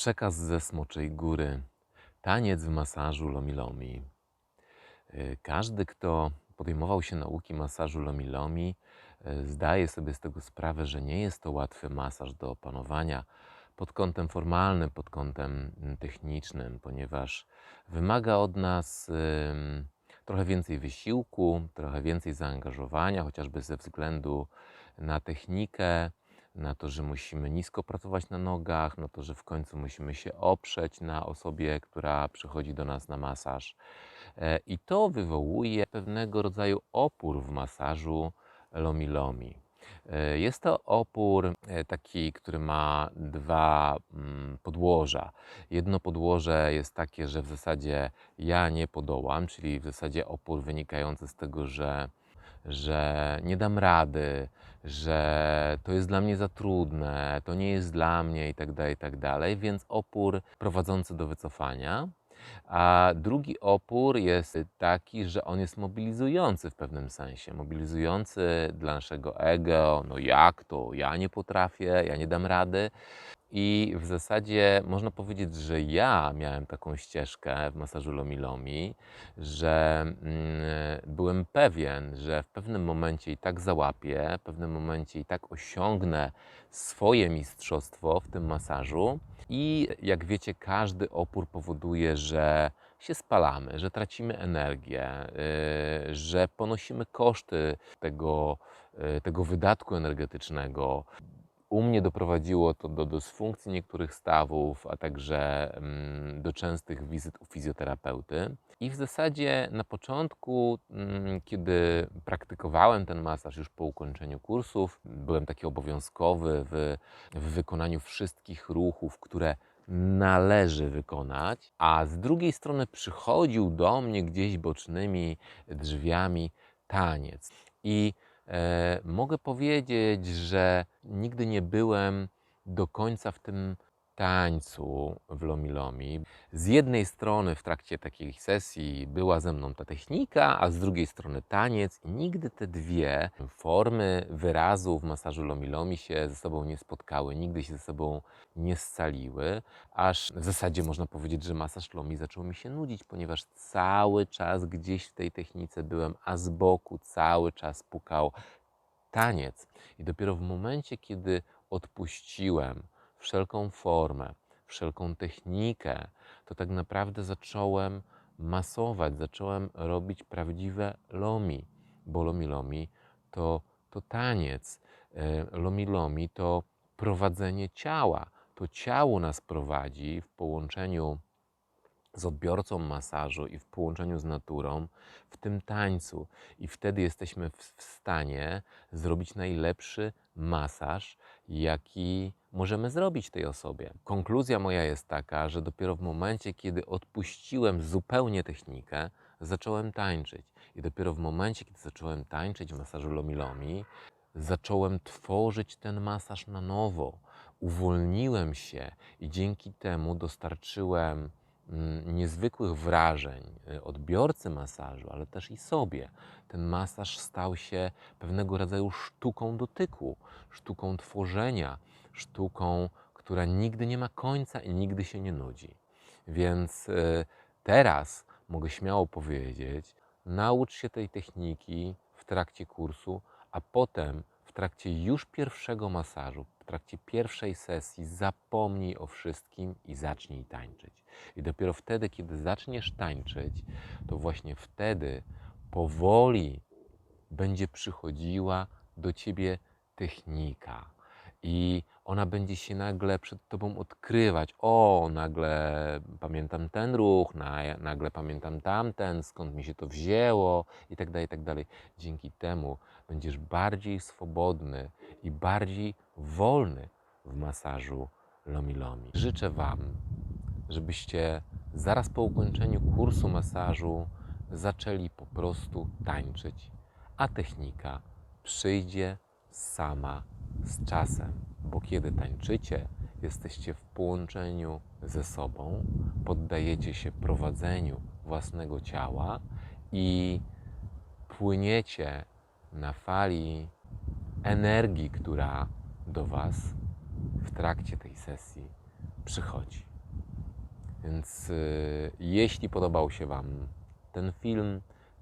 Przekaz ze Smoczej Góry. Taniec w masażu Lomi Lomi. Y, Każdy, kto podejmował się nauki masażu Lomi Lomi, y, zdaje sobie z tego sprawę, że nie jest to łatwy masaż do opanowania pod kątem formalnym, pod kątem mm, technicznym, ponieważ wymaga od nas trochę więcej wysiłku, trochę więcej zaangażowania, chociażby ze względu na technikę, na to, że musimy nisko pracować na nogach, na to, że w końcu musimy się oprzeć na osobie, która przychodzi do nas na masaż. E, I to wywołuje pewnego rodzaju opór w masażu lomi lomi. E, Jest to opór e, taki, który ma dwa mm, podłoża. Jedno podłoże jest takie, że w zasadzie ja nie podołam, czyli w zasadzie opór wynikający z tego, że, że nie dam rady, że to jest dla mnie za trudne, to nie jest dla mnie i tak dalej, i tak więc opór prowadzący do wycofania. A drugi opór jest taki, że on jest mobilizujący w pewnym sensie. Mobilizujący dla naszego ego, no jak to, ja nie potrafię, ja nie dam rady. I w zasadzie można powiedzieć, że ja miałem taką ścieżkę w masażu Lomi Lomi, że mm, byłem pewien, że w pewnym momencie i tak załapię, w pewnym momencie i tak osiągnę swoje mistrzostwo w tym masażu. I jak wiecie, każdy opór powoduje, że się spalamy, że tracimy energię, yy, że ponosimy koszty tego, yy, tego wydatku energetycznego. U mnie doprowadziło to do dysfunkcji niektórych stawów, a także mm, do częstych wizyt u fizjoterapeuty. I w zasadzie na początku, mm, kiedy praktykowałem ten masaż już po ukończeniu kursów, byłem taki obowiązkowy w, w wykonaniu wszystkich ruchów, które należy wykonać, a z drugiej strony przychodził do mnie gdzieś bocznymi drzwiami taniec. I mogę powiedzieć, że nigdy nie byłem do końca w tym tańcu w Lomi Lomi. Z jednej strony w trakcie takiej sesji była ze mną ta technika, a z drugiej strony taniec i nigdy te dwie formy wyrazu w masażu Lomi Lomi się ze sobą nie spotkały, nigdy się ze sobą nie scaliły, aż w zasadzie można powiedzieć, że masaż Lomi zaczął mi się nudzić, ponieważ cały czas gdzieś w tej technice byłem, a z boku cały czas pukał taniec. I dopiero w momencie, kiedy odpuściłem wszelką formę, wszelką technikę, to tak naprawdę zacząłem masować, zacząłem robić prawdziwe lomi, bo lomi lomi to, to taniec, E, lomi lomi to prowadzenie ciała. To ciało nas prowadzi w połączeniu z odbiorcą masażu i w połączeniu z naturą w tym tańcu. I wtedy jesteśmy w stanie zrobić najlepszy masaż, jaki możemy zrobić tej osobie. Konkluzja moja jest taka, że dopiero w momencie, kiedy odpuściłem zupełnie technikę, zacząłem tańczyć. I dopiero w momencie, kiedy zacząłem tańczyć w masażu Lomi Lomi, zacząłem tworzyć ten masaż na nowo. Uwolniłem się i dzięki temu dostarczyłem mm, niezwykłych wrażeń y, odbiorcy masażu, ale też i sobie. Ten masaż stał się pewnego rodzaju sztuką dotyku, sztuką tworzenia, sztuką, która nigdy nie ma końca i nigdy się nie nudzi. Więc y, teraz mogę śmiało powiedzieć, naucz się tej techniki w trakcie kursu, a potem w trakcie już pierwszego masażu, w trakcie pierwszej sesji zapomnij o wszystkim i zacznij tańczyć. I dopiero wtedy, kiedy zaczniesz tańczyć, to właśnie wtedy powoli będzie przychodziła do ciebie technika. I ona będzie się nagle przed tobą odkrywać. O, nagle pamiętam ten ruch, na- nagle pamiętam tamten, skąd mi się to wzięło, i tak dalej, i tak dalej. Dzięki temu będziesz bardziej swobodny i bardziej wolny w masażu Lomi Lomi. Życzę Wam, żebyście zaraz po ukończeniu kursu masażu zaczęli po prostu tańczyć, a technika przyjdzie sama z czasem, bo kiedy tańczycie, jesteście w połączeniu ze sobą, poddajecie się prowadzeniu własnego ciała i płyniecie na fali energii, która do Was w trakcie tej sesji przychodzi. Więc y, jeśli podobał się Wam ten film,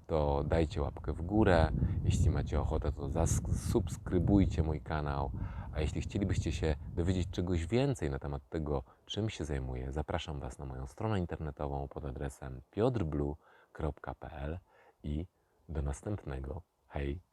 to dajcie łapkę w górę. Jeśli macie ochotę, to zasubskrybujcie mój kanał. A jeśli chcielibyście się dowiedzieć czegoś więcej na temat tego, czym się zajmuję, zapraszam Was na moją stronę internetową pod adresem piotrblue.pl i do następnego. Hej!